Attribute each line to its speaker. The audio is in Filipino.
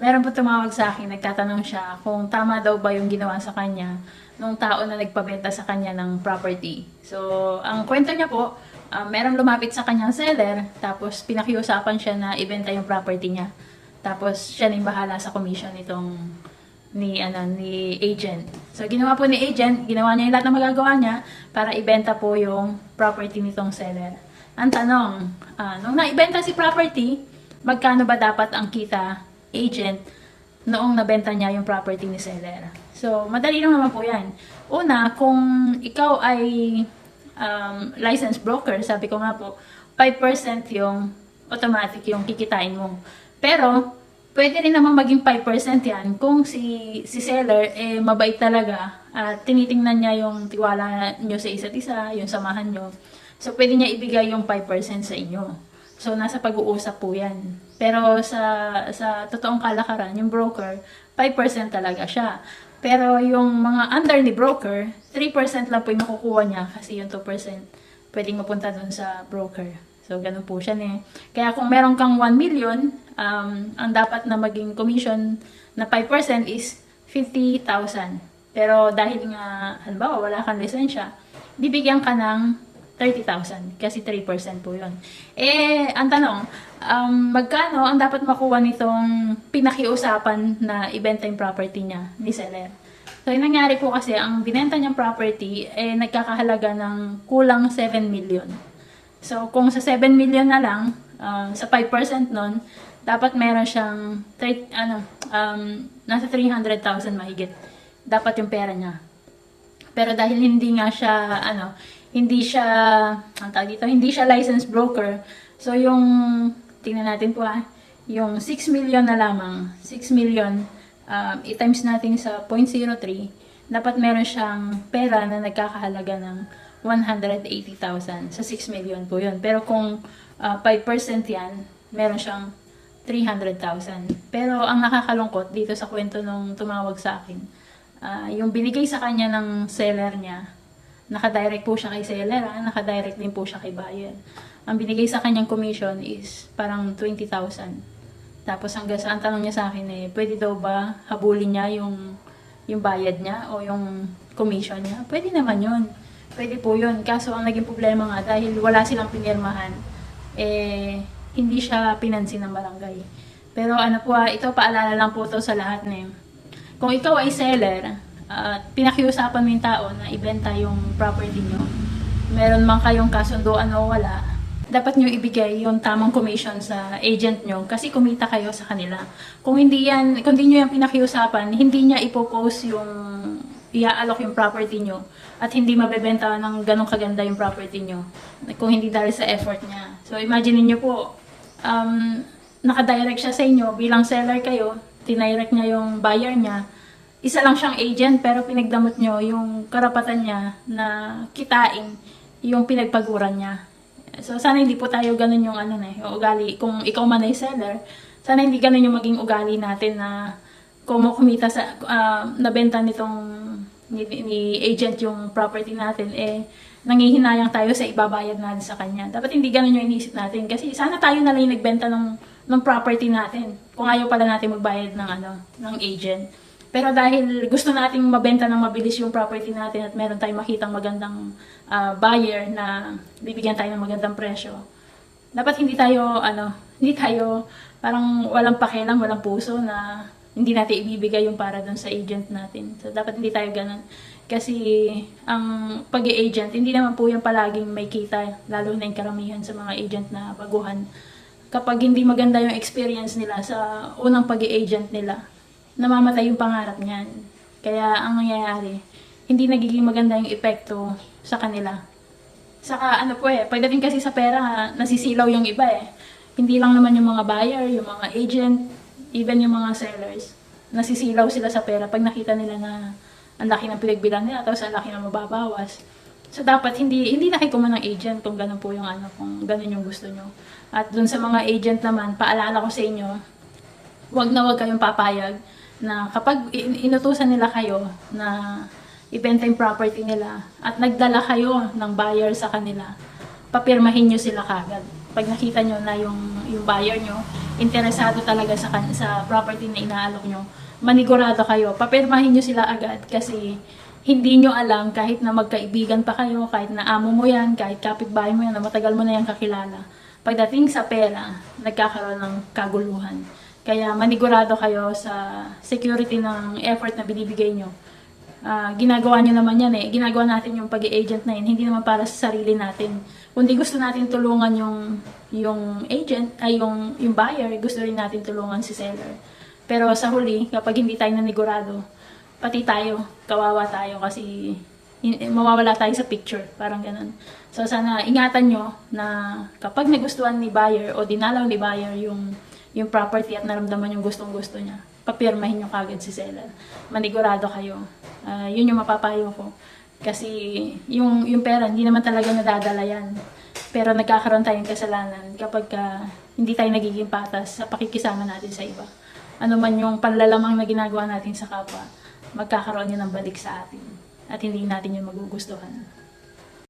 Speaker 1: meron po tumawag sa akin, nagtatanong siya kung tama daw ba yung ginawa sa kanya nung tao na nagpabenta sa kanya ng property. So, ang kwento niya po, ah, merong lumapit sa kanyang seller, tapos pinakiusapan siya na ibenta yung property niya. Tapos, siya na yung bahala sa commission nitong ni ano ni agent. So ginawa po ni agent, ginawa niya yung lahat ng magagawa niya para ibenta po yung property nitong seller. Ang tanong, ah, nung naibenta si property, magkano ba dapat ang kita agent noong nabenta niya yung property ni seller? So madali lang naman po 'yan. Una, kung ikaw ay um, licensed broker, sabi ko nga po, 5% yung automatic yung kikitain mo. Pero, pwede rin naman maging 5% yan kung si, si seller eh mabait talaga at tinitingnan niya yung tiwala nyo sa isa't isa, yung samahan nyo. So, pwede niya ibigay yung 5% sa inyo. So, nasa pag-uusap po yan. Pero sa, sa totoong kalakaran, yung broker, 5% talaga siya. Pero yung mga under ni broker, 3% lang po yung makukuha niya kasi yung 2% pwedeng mapunta dun sa broker. So, ganun po siya eh. Kaya kung meron kang 1 million, um, ang dapat na maging commission na 5% is 50,000. Pero dahil nga, halimbawa, wala kang lisensya, bibigyan ka ng 30,000 kasi 3% po yun. Eh, ang tanong, um, magkano ang dapat makuha nitong pinakiusapan na ibenta yung property niya ni seller? So, yung nangyari po kasi, ang binenta niyang property, eh, nagkakahalaga ng kulang 7 million. So, kung sa 7 million na lang, um, sa 5% nun, dapat meron siyang, thir- ano, um, nasa 300,000 mahigit. Dapat yung pera niya. Pero dahil hindi nga siya, ano, hindi siya, ang tawag dito, hindi siya licensed broker. So, yung, tingnan natin po ah, yung 6 million na lamang, 6 million, um, i-times natin sa 0.03, dapat meron siyang pera na nagkakahalaga ng 180,000. Sa 6 million po yun. Pero kung ah, 5% yan, meron siyang 300,000. Pero ang nakakalungkot dito sa kwento nung tumawag sa akin, ah, yung binigay sa kanya ng seller niya, nakadirect po siya kay seller, ah, nakadirect din po siya kay buyer. Ang binigay sa kanyang commission is parang 20,000. Tapos hanggang sa ang tanong niya sa akin eh, pwede daw ba habulin niya yung yung bayad niya o yung commission niya? Pwede naman yun. Pwede po yun. Kaso ang naging problema nga dahil wala silang pinirmahan, eh, hindi siya pinansin ng barangay. Pero ano po ah, ito paalala lang po to sa lahat na. Kung ikaw ay seller, at pinakiusapan mo yung tao na ibenta yung property nyo, meron man kayong kasunduan o wala, dapat nyo ibigay yung tamang commission sa agent nyo kasi kumita kayo sa kanila. Kung hindi yan, kung hindi nyo yan pinakiusapan, hindi niya ipopost yung iaalok yung property nyo at hindi mabebenta ng ganong kaganda yung property nyo kung hindi dahil sa effort niya. So imagine niyo po, um, nakadirect siya sa inyo bilang seller kayo, tinirect niya yung buyer niya, isa lang siyang agent pero pinagdamot nyo yung karapatan niya na kitain yung pinagpaguran niya. So, sana hindi po tayo ganun yung ano na eh, yung ugali. Kung ikaw man ay seller, sana hindi ganun yung maging ugali natin na kung kumita sa, ah, nabenta nitong ni, ni agent yung property natin, eh, nangihinayang tayo sa ibabayad natin sa kanya. Dapat hindi ganun yung inisip natin. Kasi sana tayo na lang yung nagbenta ng, ng property natin. Kung ayaw pala natin magbayad ng, ano, ng agent. Pero dahil gusto nating mabenta ng mabilis yung property natin at meron tayong makitang magandang ah, buyer na bibigyan tayo ng magandang presyo, dapat hindi tayo, ano, hindi tayo parang walang pakialam, walang puso na hindi natin ibibigay yung para dun sa agent natin. So, dapat hindi tayo ganun. Kasi, ang pag agent hindi naman po yung palaging may kita, lalo na yung karamihan sa mga agent na baguhan. Kapag hindi maganda yung experience nila sa unang pag agent nila, namamatay yung pangarap niyan. Kaya ang nangyayari, hindi nagiging maganda yung epekto sa kanila. Saka ano po eh, pagdating kasi sa pera, nasisilaw yung iba eh. Hindi lang naman yung mga buyer, yung mga agent, even yung mga sellers. Nasisilaw sila sa pera pag nakita nila na ang laki ng pinagbilang nila, tapos ang laki ng mababawas. So dapat hindi hindi nakikuma ng agent kung ganun po yung ano, kung ganun yung gusto nyo. At dun sa mga agent naman, paalala ko sa inyo, wag na wag kayong papayag na kapag in- inutusan nila kayo na ibenta yung property nila at nagdala kayo ng buyer sa kanila, papirmahin nyo sila kagad. Pag nakita nyo na yung, yung buyer nyo, interesado talaga sa, sa property na inaalok nyo, manigurado kayo. Papirmahin nyo sila agad kasi hindi nyo alam kahit na magkaibigan pa kayo, kahit na amo mo yan, kahit kapitbahay mo yan, na matagal mo na yan kakilala. Pagdating sa pera, nagkakaroon ng kaguluhan. Kaya manigurado kayo sa security ng effort na binibigay nyo. Ah, ginagawa nyo naman yan eh. Ginagawa natin yung pag agent na yun. Hindi naman para sa sarili natin. Kundi gusto natin tulungan yung yung agent, ay yung, yung buyer, gusto rin natin tulungan si seller. Pero sa huli, kapag hindi tayo nanigurado, pati tayo, kawawa tayo kasi mawawala tayo sa picture. Parang ganun. So sana ingatan nyo na kapag nagustuhan ni buyer o dinalaw ni buyer yung yung property at naramdaman yung gustong gusto niya, papirmahin nyo kagad si seller. Manigurado kayo. Ah, yun yung mapapayo ko. Kasi yung, yung pera, hindi naman talaga nadadala yan. Pero nagkakaroon tayong kasalanan kapag ka hindi tayo nagiging patas sa pakikisama natin sa iba. Ano man yung panlalamang na ginagawa natin sa kapwa, magkakaroon yun ng balik sa atin. At hindi natin yun magugustuhan.